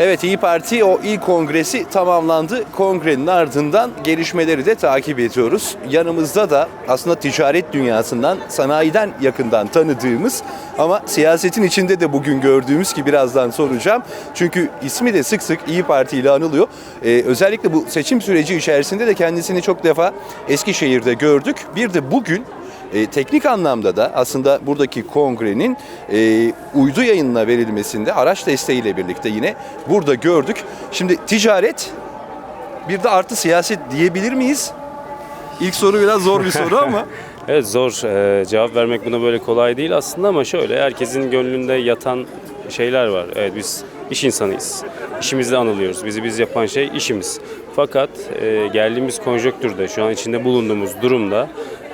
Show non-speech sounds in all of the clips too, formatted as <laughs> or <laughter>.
Evet İyi Parti o ilk kongresi tamamlandı. Kongrenin ardından gelişmeleri de takip ediyoruz. Yanımızda da aslında ticaret dünyasından, sanayiden yakından tanıdığımız ama siyasetin içinde de bugün gördüğümüz ki birazdan soracağım. Çünkü ismi de sık sık İyi Parti ile anılıyor. Ee, özellikle bu seçim süreci içerisinde de kendisini çok defa Eskişehir'de gördük. Bir de bugün e, teknik anlamda da aslında buradaki kongrenin e, uydu yayınına verilmesinde araç desteğiyle birlikte yine burada gördük. Şimdi ticaret bir de artı siyaset diyebilir miyiz? İlk soru biraz zor bir soru ama. <laughs> Evet zor Ee, cevap vermek buna böyle kolay değil aslında ama şöyle herkesin gönlünde yatan şeyler var. Evet biz iş insanıyız. İşimizde anılıyoruz. Bizi biz yapan şey işimiz. Fakat e, geldiğimiz konjonktürde şu an içinde bulunduğumuz durumda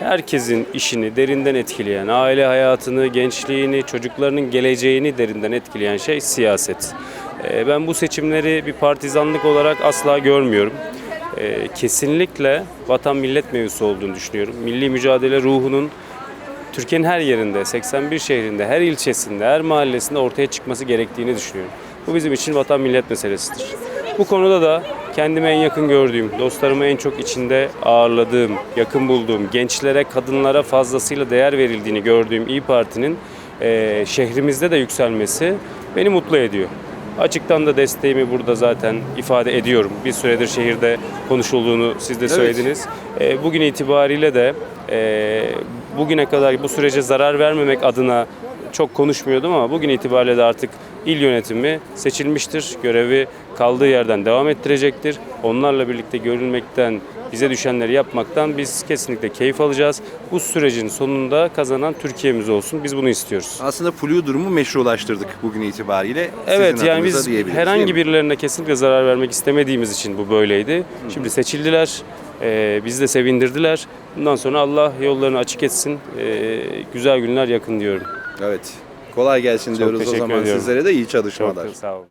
herkesin işini derinden etkileyen, aile hayatını, gençliğini, çocuklarının geleceğini derinden etkileyen şey siyaset. E, ben bu seçimleri bir partizanlık olarak asla görmüyorum. Ee, kesinlikle vatan millet mevzusu olduğunu düşünüyorum. Milli mücadele ruhunun Türkiye'nin her yerinde, 81 şehrinde, her ilçesinde, her mahallesinde ortaya çıkması gerektiğini düşünüyorum. Bu bizim için vatan millet meselesidir. Bu konuda da kendime en yakın gördüğüm, dostlarımı en çok içinde ağırladığım, yakın bulduğum, gençlere, kadınlara fazlasıyla değer verildiğini gördüğüm İyi Parti'nin eee, şehrimizde de yükselmesi beni mutlu ediyor. Açıktan da desteğimi burada zaten ifade ediyorum. Bir süredir şehirde konuşulduğunu siz de söylediniz. E, bugün itibariyle de e, bugüne kadar bu sürece zarar vermemek adına çok konuşmuyordum ama bugün itibariyle de artık il yönetimi seçilmiştir. Görevi kaldığı yerden devam ettirecektir. Onlarla birlikte görülmekten, bize düşenleri yapmaktan biz kesinlikle keyif alacağız. Bu sürecin sonunda kazanan Türkiye'miz olsun. Biz bunu istiyoruz. Aslında flu durumu meşrulaştırdık bugün itibariyle. Evet Sizin yani biz herhangi birilerine kesinlikle zarar vermek istemediğimiz için bu böyleydi. Şimdi seçildiler, e, bizi de sevindirdiler. Bundan sonra Allah yollarını açık etsin, E, güzel günler yakın diyorum. Evet. Kolay gelsin diyoruz o teşekkür zaman ediyorum. sizlere de iyi Çok çalışmalar. da sağ olun.